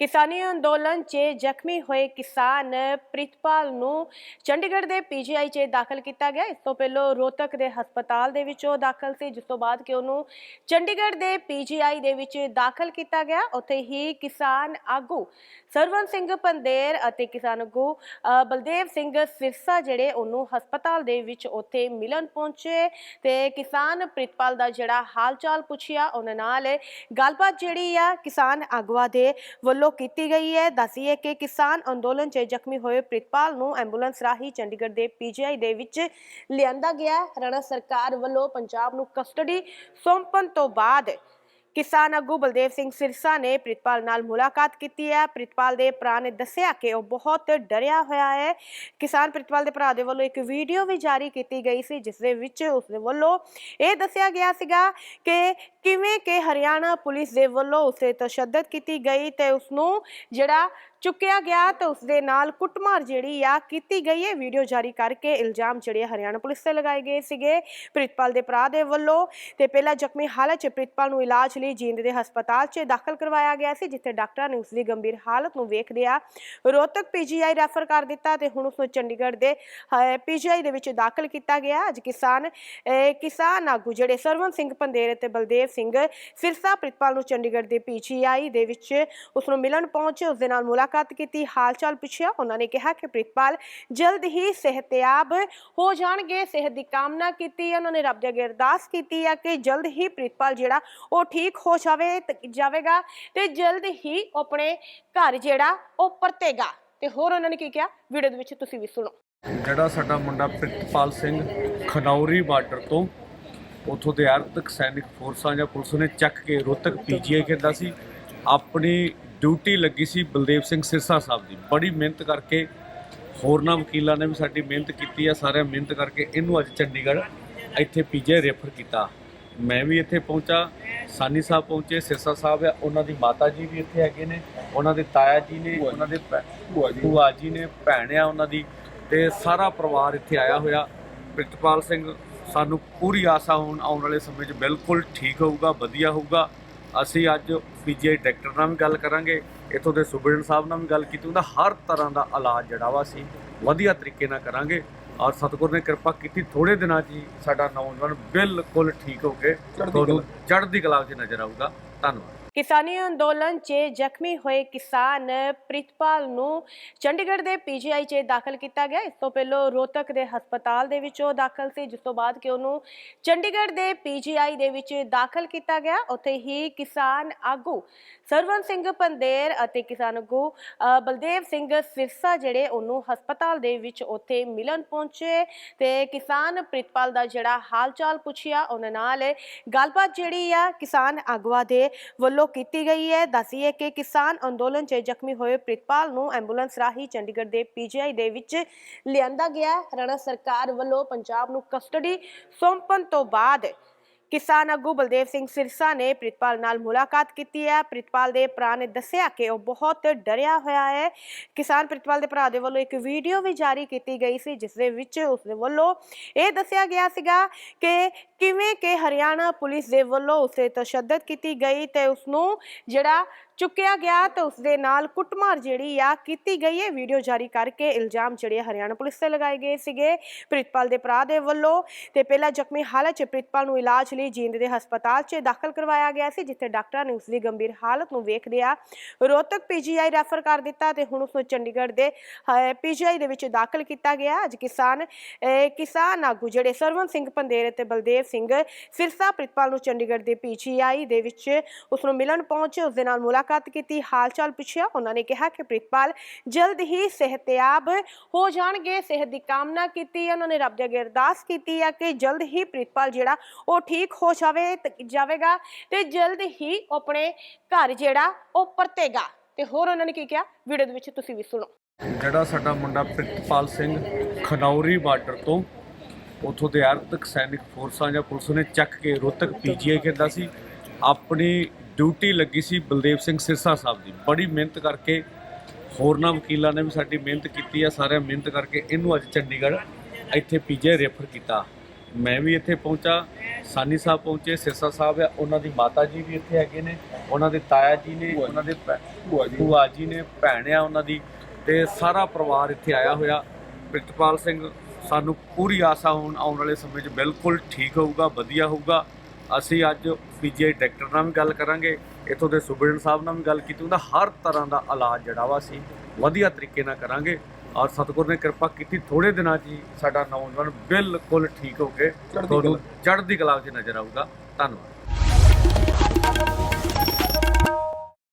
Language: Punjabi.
ਕਿਸਾਨੀ ਅੰਦੋਲਨ 'ਚ ਜ਼ਖਮੀ ਹੋਏ ਕਿਸਾਨ ਪ੍ਰਿਤਪਾਲ ਨੂੰ ਚੰਡੀਗੜ੍ਹ ਦੇ ਪੀਜੀਆਈ 'ਚ ਦਾਖਲ ਕੀਤਾ ਗਿਆ। ਇਸ ਤੋਂ ਪਹਿਲਾਂ ਰੋਹਤਕ ਦੇ ਹਸਪਤਾਲ ਦੇ ਵਿੱਚ ਉਹ ਦਾਖਲ ਸੀ, ਜਿਸ ਤੋਂ ਬਾਅਦ ਕਿ ਉਹਨੂੰ ਚੰਡੀਗੜ੍ਹ ਦੇ ਪੀਜੀਆਈ ਦੇ ਵਿੱਚ ਦਾਖਲ ਕੀਤਾ ਗਿਆ। ਉੱਥੇ ਹੀ ਕਿਸਾਨ ਆਗੂ ਸਰਵਨ ਸਿੰਘ ਪੰਦੇਰ ਅਤੇ ਕਿਸਾਨ ਆਗੂ ਬਲਦੇਵ ਸਿੰਘ ਸਿਰਸਾ ਜਿਹੜੇ ਉਹਨੂੰ ਹਸਪਤਾਲ ਦੇ ਵਿੱਚ ਉੱਥੇ ਮਿਲਣ ਪਹੁੰਚੇ ਤੇ ਕਿਸਾਨ ਪ੍ਰਿਤਪਾਲ ਦਾ ਜਿਹੜਾ ਹਾਲ ਚਾਲ ਪੁੱਛਿਆ ਉਹਨਾਂ ਨਾਲ ਗੱਲਬਾਤ ਜਿਹੜੀ ਆ ਕਿਸਾਨ ਆਗੂਆਂ ਦੇ ਵੱਲੋਂ ਕੀਤੀ ਗਈ ਹੈ ਦੱਸੀਏ ਕਿ ਕਿਸਾਨ ਅੰਦੋਲਨ 'ਚ ਜ਼ਖਮੀ ਹੋਏ ਪ੍ਰਿਤਪਾਲ ਨੂੰ ਐਂਬੂਲੈਂਸ ਰਾਹੀਂ ਚੰਡੀਗੜ੍ਹ ਦੇ ਪੀਜੀਆਈ ਦੇ ਵਿੱਚ ਲਿਆਂਦਾ ਗਿਆ ਹੈ। ਹਰਿਆਣਾ ਸਰਕਾਰ ਵੱਲੋਂ ਪੰਜਾਬ ਨੂੰ ਕਸਟਡੀ ਸੌਂਪਣ ਤੋਂ ਬਾਅਦ ਕਿਸਾਨ ਆਗੂ ਬਲਦੇਵ ਸਿੰਘ ਸਿਰਸਾ ਨੇ ਪ੍ਰਿਤਪਾਲ ਨਾਲ ਮੁਲਾਕਾਤ ਕੀਤੀ ਹੈ। ਪ੍ਰਿਤਪਾਲ ਦੇ ਭਰਾ ਨੇ ਦੱਸਿਆ ਕਿ ਉਹ ਬਹੁਤ ਡਰਿਆ ਹੋਇਆ ਹੈ। ਕਿਸਾਨ ਪ੍ਰਿਤਪਾਲ ਦੇ ਭਰਾ ਦੇ ਵੱਲੋਂ ਇੱਕ ਵੀਡੀਓ ਵੀ ਜਾਰੀ ਕੀਤੀ ਗਈ ਸੀ, ਜਿਸ ਦੇ ਵਿੱਚ ਉਸ ਦੇ ਵੱਲੋਂ ਇਹ ਦੱਸਿਆ ਗਿਆ ਸੀਗਾ ਕਿ ਕਿਵੇਂ ਕਿ ਹਰਿਆਣਾ ਪੁਲਿਸ ਦੇ ਵੱਲੋਂ ਉਸੇ ਤਸ਼ੱਦਦ ਕੀਤੀ ਗਈ ਤੇ ਉਸ ਨੂੰ ਜਿਹੜਾ ਚੁੱਕਿਆ ਗਿਆ ਤੇ ਉਸ ਦੇ ਨਾਲ ਕੁੱਟਮਾਰ ਜਿਹੜੀ ਆ ਕੀਤੀ ਗਈ ਹੈ। ਵੀਡੀਓ ਜਾਰੀ ਕਰਕੇ ਇਲਜ਼ਾਮ ਜਿਹੜੇ ਹਰਿਆਣਾ ਪੁਲਿਸ ਤੇ ਲਗਾਏ ਗਏ ਸੀਗੇ। ਪ੍ਰਿਤਪਾਲ ਦੇ ਭਰਾ ਦੇ ਵੱਲੋਂ ਤੇ ਪਹਿਲਾਂ ਜ਼ਖਮੀ ਹਾਲਤ 'ਚ ਪ੍ਰਿਤਪਾਲ ਨੂੰ ਇਲਾਜ ਲਈ ਜੀਂਦ ਦੇ ਹਸਪਤਾਲ 'ਚ ਦਾਖਲ ਕਰਵਾਇਆ ਗਿਆ ਸੀ, ਜਿੱਥੇ ਡਾਕਟਰਾਂ ਨੇ ਉਸ ਦੀ ਗੰਭੀਰ ਹਾਲਤ ਨੂੰ ਵੇਖਦਿਆਂ ਰੋਹਤਕ ਪੀਜੀਆਈ ਰੈਫਰ ਕਰ ਦਿੱਤਾ ਤੇ ਹੁਣ ਉਸ ਨੂੰ ਚੰਡੀਗੜ੍ਹ ਦੇ ਪੀਜੀਆਈ ਦੇ ਵਿੱਚ ਦਾਖਲ ਕੀਤਾ ਗਿਆ। ਅੱਜ ਕਿਸਾਨ ਕਿਸਾਨ ਆਗੂ ਜਿਹੜੇ ਸਰਵਨ ਸਿੰਘ ਪੰਦੇਰ ਤੇ ਬਲਦੇਵ ਸਿੰਘ ਸਿਰਸਾ, ਪ੍ਰਿਤਪਾਲ ਨੂੰ ਚੰਡੀਗੜ੍ਹ ਦੇ ਪੀਜੀਆਈ ਦੇ ਵਿੱਚ ਉਸ ਨੂੰ ਮਿਲਣ ਪਹੁੰਚੇ। ਉਸ ਦੇ ਨਾਲ ਮੁਲਾਕਾਤ ਕੀਤੀ ਹਾਲ ਪੁੱਛਿਆ, ਉਹਨਾਂ ਨੇ ਕਿਹਾ ਕਿ ਪ੍ਰਿਤਪਾਲ ਜਲਦ ਹੀ ਸਿਹਤਯਾਬ ਹੋ ਜਾਣਗੇ, ਸਿਹਤ ਦੀ ਕਾਮਨਾ ਕੀਤੀ ਉਹਨਾਂ ਨੇ ਰੱਬ ਦੇ ਅੱਗੇ ਅਰਦਾਸ ਕੀਤੀ ਹੈ ਕਿ ਜਲਦ ਹੀ ਪ੍ਰਿਤਪਾਲ ਜਿਹੜਾ ਉਹ ਠੀਕ ਹੋ ਜਾਵੇ ਜਾਵੇਗਾ ਤੇ ਜਲਦ ਹੀ ਆਪਣੇ ਘਰ ਜਿਹੜਾ ਉਹ ਪਰਤੇਗਾ। ਤੇ ਹੋਰ ਉਹਨਾਂ ਨੇ ਕੀ ਕਿਹਾ? ਵੀਡੀਓ ਦੇ ਵਿੱਚ ਤੁਸੀਂ ਵੀ ਸੁਣੋ। ਜਿਹੜਾ ਸਾਡਾ ਮੁੰਡਾ ਪ੍ਰਿਤਪਾਲ ਸਿੰਘ ਖਨੌਰੀ ਬਾਰਡਰ ਤੋਂ ਉਥੋਂ ਦੇ ਅਰਧਕ ਸੈਨਿਕ ਫੋਰਸਾਂ ਜਾਂ ਪੁਲਿਸ ਨੇ ਚੱਕ ਕੇ ਰੋਹਤਕ ਪੀਜੀਆਈ ਕਹਿੰਦਾ ਸੀ, ਆਪਣੀ ਡਿਊਟੀ ਲੱਗੀ ਸੀ ਬਲਦੇਵ ਸਿੰਘ ਸਿਰਸਾ ਸਾਹਿਬ ਦੀ। ਬੜੀ ਮਿਹਨਤ ਕਰਕੇ ਹੋਰਨਾਂ ਵਕੀਲਾਂ ਨੇ ਵੀ ਸਾਡੀ ਮਿਹਨਤ ਕੀਤੀ ਆ ਸਾਰਿਆਂ ਮਿਹਨਤ ਕਰਕੇ ਇਹਨੂੰ ਅੱਜ ਚੰਡੀਗੜ੍ਹ ਇੱਥੇ ਪੀਜੀਆਈ ਰੈਫਰ ਕੀਤਾ। ਮੈਂ ਵੀ ਇੱਥੇ ਪਹੁੰਚਾ ਸਾਨੀ ਸਾਹਿਬ ਪਹੁੰਚੇ ਸਿਰਸਾ ਸਾਹਿਬ ਆ ਉਹਨਾਂ ਦੀ ਮਾਤਾ ਜੀ ਵੀ ਇੱਥੇ ਹੈਗੇ ਨੇ ਉਹਨਾਂ ਦੇ ਤਾਇਆ ਜੀ ਨੇ ਉਹਨਾਂ ਦੇ ਭੂਆ ਜੀ ਨੇ ਭੈਣ ਆ ਉਹਨਾਂ ਦੀ ਤੇ ਸਾਰਾ ਪਰਿਵਾਰ ਇੱਥੇ ਆਇਆ ਹੋਇਆ। ਪ੍ਰਿਤਪਾਲ ਸਿੰਘ ਸਾਨੂੰ ਪੂਰੀ ਆਸਾ ਹੋਣ ਆਉਣ ਵਾਲੇ ਸਮੇਂ 'ਚ ਬਿਲਕੁਲ ਠੀਕ ਹੋਊਗਾ ਵਧੀਆ ਹੋਊਗਾ। ਅਸੀਂ ਅੱਜ ਪੀਜੀਆਈ ਡਾਕਟਰ ਨਾਲ ਵੀ ਗੱਲ ਕਰਾਂਗੇ ਇੱਥੋਂ ਦੇ ਸੁਬਰਡਨ ਸਾਹਿਬ ਨਾਲ ਵੀ ਗੱਲ ਕੀਤੀ ਉਹਦਾ ਹਰ ਤਰ੍ਹਾਂ ਦਾ ਇਲਾਜ ਜਿਹੜਾ ਵਾ ਅਸੀਂ ਵਧੀਆ ਤਰੀਕੇ ਨਾਲ ਕਰਾਂਗੇ। ਔਰ ਸਤਿਗੁਰ ਨੇ ਕਿਰਪਾ ਕੀਤੀ ਥੋੜੇ ਦਿਨਾਂ 'ਚ ਹੀ ਸਾਡਾ ਨੌਜਵਾਨ ਬਿਲਕੁਲ ਠੀਕ ਹੋ ਕੇ ਤੁਹਾਨੂੰ ਚੜ੍ਹਦੀ ਕਲਾ 'ਚ ਨਜ਼ਰ ਆਊਗਾ। ਧੰਨਵਾਦ। ਕਿਸਾਨੀ ਅੰਦੋਲਨ 'ਚ ਜ਼ਖਮੀ ਹੋਏ ਕਿਸਾਨ ਪ੍ਰਿਤਪਾਲ ਨੂੰ ਚੰਡੀਗੜ੍ਹ ਦੇ ਪੀਜੀਆਈ 'ਚ ਦਾਖਲ ਕੀਤਾ ਗਿਆ। ਇਸ ਤੋਂ ਪਹਿਲਾਂ ਰੋਹਤਕ ਦੇ ਹਸਪਤਾਲ ਦੇ ਵਿੱਚ ਉਹ ਦਾਖਲ ਸੀ, ਜਿਸ ਤੋਂ ਬਾਅਦ ਕਿ ਉਹਨੂੰ ਚੰਡੀਗੜ੍ਹ ਦੇ ਪੀਜੀਆਈ ਦੇ ਵਿੱਚ ਦਾਖਲ ਕੀਤਾ ਗਿਆ। ਉੱਥੇ ਹੀ ਕਿਸਾਨ ਆਗੂ ਸਰਵਨ ਸਿੰਘ ਪੰਦੇਰ ਅਤੇ ਕਿਸਾਨ ਆਗੂ ਬਲਦੇਵ ਸਿੰਘ ਸਿਰਸਾ ਜਿਹੜੇ ਉਹਨੂੰ ਹਸਪਤਾਲ ਦੇ ਵਿੱਚ ਉੱਥੇ ਮਿਲਣ ਪਹੁੰਚੇ ਤੇ ਕਿਸਾਨ ਪ੍ਰਿਤਪਾਲ ਦਾ ਜਿਹੜਾ ਹਾਲ ਚਾਲ ਪੁੱਛਿਆ, ਉਹਨਾਂ ਨਾਲ ਗੱਲਬਾਤ ਜਿਹੜੀ ਆ ਕਿਸਾਨ ਆਗੂਆਂ ਦੇ ਵੱਲੋਂ ਕੀਤੀ ਗਈ ਹੈ। ਦੱਸੀਏ ਕਿ ਕਿਸਾਨ ਅੰਦੋਲਨ 'ਚ ਜ਼ਖਮੀ ਹੋਏ ਪ੍ਰਿਤਪਾਲ ਨੂੰ ਐਂਬੂਲੈਂਸ ਰਾਹੀਂ ਚੰਡੀਗੜ੍ਹ ਦੇ ਪੀਜੀਆਈ ਦੇ ਵਿੱਚ ਲਿਆਂਦਾ ਗਿਆ ਹਰਿਆਣਾ ਸਰਕਾਰ ਵੱਲੋਂ ਪੰਜਾਬ ਨੂੰ ਕਸਟਡੀ ਸੌਂਪਣ ਤੋਂ ਬਾਅਦ ਕਿਸਾਨ ਆਗੂ ਬਲਦੇਵ ਸਿੰਘ ਸਿਰਸਾ ਨੇ ਪ੍ਰਿਤਪਾਲ ਨਾਲ ਮੁਲਾਕਾਤ ਕੀਤੀ ਹੈ। ਪ੍ਰਿਤਪਾਲ ਦੇ ਭਰਾ ਨੇ ਦੱਸਿਆ ਕਿ ਉਹ ਬਹੁਤ ਡਰਿਆ ਹੋਇਆ ਹੈ। ਕਿਸਾਨ ਪ੍ਰਿਤਪਾਲ ਦੇ ਭਰਾ ਦੇ ਵੱਲੋਂ ਇੱਕ ਵੀਡੀਓ ਵੀ ਜਾਰੀ ਕੀਤੀ ਗਈ ਸੀ, ਜਿਸ ਦੇ ਵਿੱਚ ਉਸ ਦੇ ਵੱਲੋਂ ਇਹ ਦੱਸਿਆ ਗਿਆ ਸੀਗਾ ਕਿ ਕਿਵੇਂ ਕਿ ਹਰਿਆਣਾ ਪੁਲਿਸ ਦੇ ਵੱਲੋਂ ਉਸੇ ਤਸ਼ੱਦਦ ਕੀਤੀ ਗਈ ਤੇ ਉਸ ਨੂੰ ਜਿਹੜਾ ਚੁੱਕਿਆ ਗਿਆ ਤੇ ਉਸ ਦੇ ਨਾਲ ਕੁੱਟਮਾਰ ਜਿਹੜੀ ਆ ਕੀਤੀ ਗਈ ਹੈ। ਵੀਡੀਓ ਜਾਰੀ ਕਰਕੇ ਇਲਜ਼ਾਮ ਜਿਹੜੇ ਹਰਿਆਣਾ ਪੁਲਿਸ ਤੇ ਲਗਾਏ ਗਏ ਸੀਗੇ। ਪ੍ਰਿਤਪਾਲ ਦੇ ਭਰਾ ਦੇ ਵੱਲੋਂ ਤੇ ਪਹਿਲਾਂ ਜ਼ਖਮੀ ਹਾਲਤ 'ਚ ਪ੍ਰਿਤਪਾਲ ਨੂੰ ਇਲਾਜ ਲਈ ਜੀਂਦ ਦੇ ਹਸਪਤਾਲ 'ਚ ਦਾਖਲ ਕਰਵਾਇਆ ਗਿਆ ਸੀ, ਜਿੱਥੇ ਡਾਕਟਰਾਂ ਨੇ ਉਸ ਦੀ ਗੰਭੀਰ ਹਾਲਤ ਨੂੰ ਵੇਖਦਿਆਂ ਰੋਹਤਕ ਪੀਜੀਆਈ ਰੈਫਰ ਕਰ ਦਿੱਤਾ ਤੇ ਹੁਣ ਉਸ ਨੂੰ ਚੰਡੀਗੜ੍ਹ ਦੇ ਪੀਜੀਆਈ ਦੇ ਵਿੱਚ ਦਾਖਲ ਕੀਤਾ ਗਿਆ। ਅੱਜ ਕਿਸਾਨ ਕਿਸਾਨ ਆਗੂ ਜਿਹੜੇ ਸਰਵਨ ਸਿੰਘ ਪੰਦੇਰ ਤੇ ਬਲਦੇਵ ਸਿੰਘ ਸਿਰਸਾ, ਪ੍ਰਿਤਪਾਲ ਨੂੰ ਚੰਡੀਗੜ੍ਹ ਦੇ ਪੀਜੀਆਈ ਦੇ ਵਿੱਚ ਉਸ ਨੂੰ ਮਿਲਣ ਪਹੁੰਚੇ। ਉਸ ਦੇ ਨਾਲ ਮੁਲਾਕਾਤ ਕੀਤੀ ਹਾਲ ਪੁੱਛਿਆ, ਉਹਨਾਂ ਨੇ ਕਿਹਾ ਕਿ ਪ੍ਰਿਤਪਾਲ ਜਲਦ ਹੀ ਸਿਹਤਯਾਬ ਹੋ ਜਾਣਗੇ, ਸਿਹਤ ਦੀ ਕਾਮਨਾ ਕੀਤੀ ਉਹਨਾਂ ਨੇ ਰੱਬ ਦੇ ਅੱਗੇ ਅਰਦਾਸ ਕੀਤੀ ਹੈ ਕਿ ਜਲਦ ਹੀ ਪ੍ਰਿਤਪਾਲ ਜਿਹੜਾ ਉਹ ਠੀਕ ਹੋ ਜਾਵੇ ਜਾਵੇਗਾ ਤੇ ਜਲਦ ਹੀ ਆਪਣੇ ਘਰ ਜਿਹੜਾ ਉਹ ਪਰਤੇਗਾ। ਤੇ ਹੋਰ ਉਹਨਾਂ ਨੇ ਕੀ ਕਿਹਾ? ਵੀਡੀਓ ਦੇ ਵਿੱਚ ਤੁਸੀਂ ਵੀ ਸੁਣੋ। ਜਿਹੜਾ ਸਾਡਾ ਮੁੰਡਾ ਪ੍ਰਿਤਪਾਲ ਸਿੰਘ ਖਨੌਰੀ ਬਾਰਡਰ ਤੋਂ ਉਥੋਂ ਦੇ ਅਰਧਕ ਸੈਨਿਕ ਫੋਰਸਾਂ ਜਾਂ ਪੁਲਿਸ ਨੇ ਚੱਕ ਕੇ ਰੋਹਤਕ ਪੀਜੀਆਈ ਕਹਿੰਦਾ ਸੀ, ਆਪਣੀ ਡਿਊਟੀ ਲੱਗੀ ਸੀ ਬਲਦੇਵ ਸਿੰਘ ਸਿਰਸਾ ਸਾਹਿਬ ਦੀ। ਬੜੀ ਮਿਹਨਤ ਕਰਕੇ ਹੋਰਨਾਂ ਵਕੀਲਾਂ ਨੇ ਵੀ ਸਾਡੀ ਮਿਹਨਤ ਕੀਤੀ ਆ ਸਾਰਿਆਂ ਮਿਹਨਤ ਕਰਕੇ ਇਹਨੂੰ ਅੱਜ ਚੰਡੀਗੜ੍ਹ ਇੱਥੇ ਪੀਜੀਆਈ ਰੈਫਰ ਕੀਤਾ। ਮੈਂ ਵੀ ਇੱਥੇ ਪਹੁੰਚਾ ਸਾਨੀ ਸਾਹਿਬ ਪਹੁੰਚੇ ਸਿਰਸਾ ਸਾਹਿਬ ਆ ਉਹਨਾਂ ਦੀ ਮਾਤਾ ਜੀ ਵੀ ਇੱਥੇ ਹੈਗੇ ਨੇ ਉਹਨਾਂ ਦੇ ਤਾਇਆ ਜੀ ਨੇ ਉਹਨਾਂ ਦੇ ਭੂਆ ਜੀ ਨੇ ਭੈਣ ਆ ਉਹਨਾਂ ਦੀ ਤੇ ਸਾਰਾ ਪਰਿਵਾਰ ਇੱਥੇ ਆਇਆ ਹੋਇਆ। ਪ੍ਰਿਤਪਾਲ ਸਿੰਘ ਸਾਨੂੰ ਪੂਰੀ ਆਸਾ ਹੁਣ ਆਉਣ ਵਾਲੇ ਸਮੇਂ 'ਚ ਬਿਲਕੁਲ ਠੀਕ ਹੋਊਗਾ ਵਧੀਆ ਹੋਊਗਾ। ਅਸੀਂ ਅੱਜ ਪੀਜੀਆਈ ਡਾਕਟਰ ਨਾਲ ਵੀ ਗੱਲ ਕਰਾਂਗੇ ਇੱਥੋਂ ਦੇ ਸੁਬਰਡਨ ਸਾਹਿਬ ਨਾਲ ਵੀ ਗੱਲ ਕੀਤੀ ਉਹਦਾ ਹਰ ਤਰ੍ਹਾਂ ਦਾ ਇਲਾਜ ਜਿਹੜਾ ਵਾ ਅਸੀਂ ਵਧੀਆ ਤਰੀਕੇ ਨਾਲ ਕਰਾਂਗੇ। ਔਰ ਸਤਿਗੁਰ ਨੇ ਕਿਰਪਾ ਕੀਤੀ ਥੋੜੇ ਦਿਨਾਂ 'ਚ ਸਾਡਾ ਨੌਜਵਾਨ ਬਿਲਕੁਲ ਠੀਕ ਹੋ ਕੇ ਤੁਹਾਨੂੰ ਚੜ੍ਹਦੀ ਕਲਾ 'ਚ ਨਜ਼ਰ ਆਊਗਾ। ਧੰਨਵਾਦ।